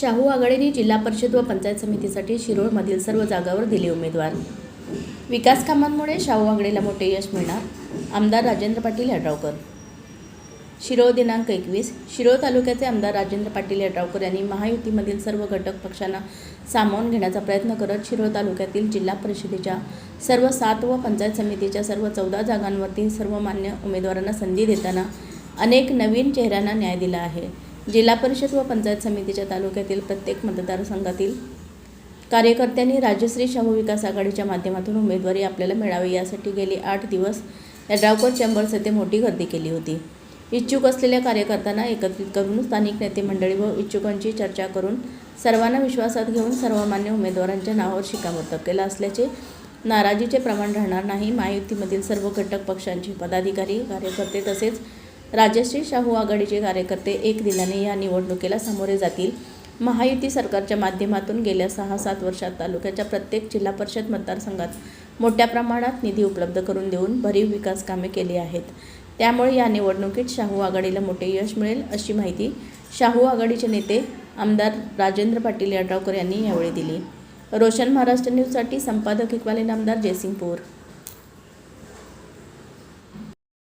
शाहू आघाडीने जिल्हा परिषद व पंचायत समितीसाठी शिरोळमधील सर्व जागावर दिले उमेदवार. विकास कामांमुळे शाहू आघाडीला मोठे यश मिळणार आमदार राजेंद्र पाटील यड्रावकर. शिरोळ दिनांक एकवीस शिरोळ तालुक्याचे आमदार राजेंद्र पाटील यड्रावकर यांनी महायुतीमधील सर्व घटक पक्षांना सामावून घेण्याचा प्रयत्न करत शिरोळ तालुक्यातील जिल्हा परिषदेच्या सर्व सात व पंचायत समितीच्या सर्व चौदा जागांवरती सर्वमान्य उमेदवारांना संधी देताना अनेक नवीन चेहऱ्यांना न्याय दिला आहे. जिल्हा परिषद व पंचायत समितीच्या तालुक्यातील प्रत्येक मतदारसंघातील कार्यकर्त्यांनी राज्यश्री शाहू विकास आघाडीच्या माध्यमातून उमेदवारी आपल्याला मिळावी यासाठी गेली आठ दिवस यड्रावकर चेंबर्स येथे मोठी गर्दी केली होती. इच्छुक असलेल्या कार्यकर्त्यांना एकत्रित करून स्थानिक नेते मंडळी व इच्छुकांची चर्चा करून सर्वांना विश्वासात घेऊन सर्वमान्य उमेदवारांच्या नावावर शिक्कामोर्तब केला असल्याचे नाराजीचे प्रमाण राहणार नाही. महायुतीमधील सर्व घटक पक्षांचे पदाधिकारी कार्यकर्ते तसेच राजश्री शाहू आघाडीचे कार्यकर्ते एक दिलाने या निवडणुकीला सामोरे जातील. महायुती सरकारच्या माध्यमातून गेल्या सहा सात वर्षात तालुक्याच्या प्रत्येक जिल्हा परिषद मतदारसंघात मोठ्या प्रमाणात निधी उपलब्ध करून देऊन भरीव विकास कामे केली आहेत. त्यामुळे या निवडणुकीत शाहू आघाडीला मोठे यश मिळेल अशी माहिती शाहू आघाडीचे नेते आमदार राजेंद्र पाटील यड्रावकर यांनी यावेळी दिली. रोशन महाराष्ट्र न्यूजसाठी संपादक इक्बाली आमदार जयसिंगपूर.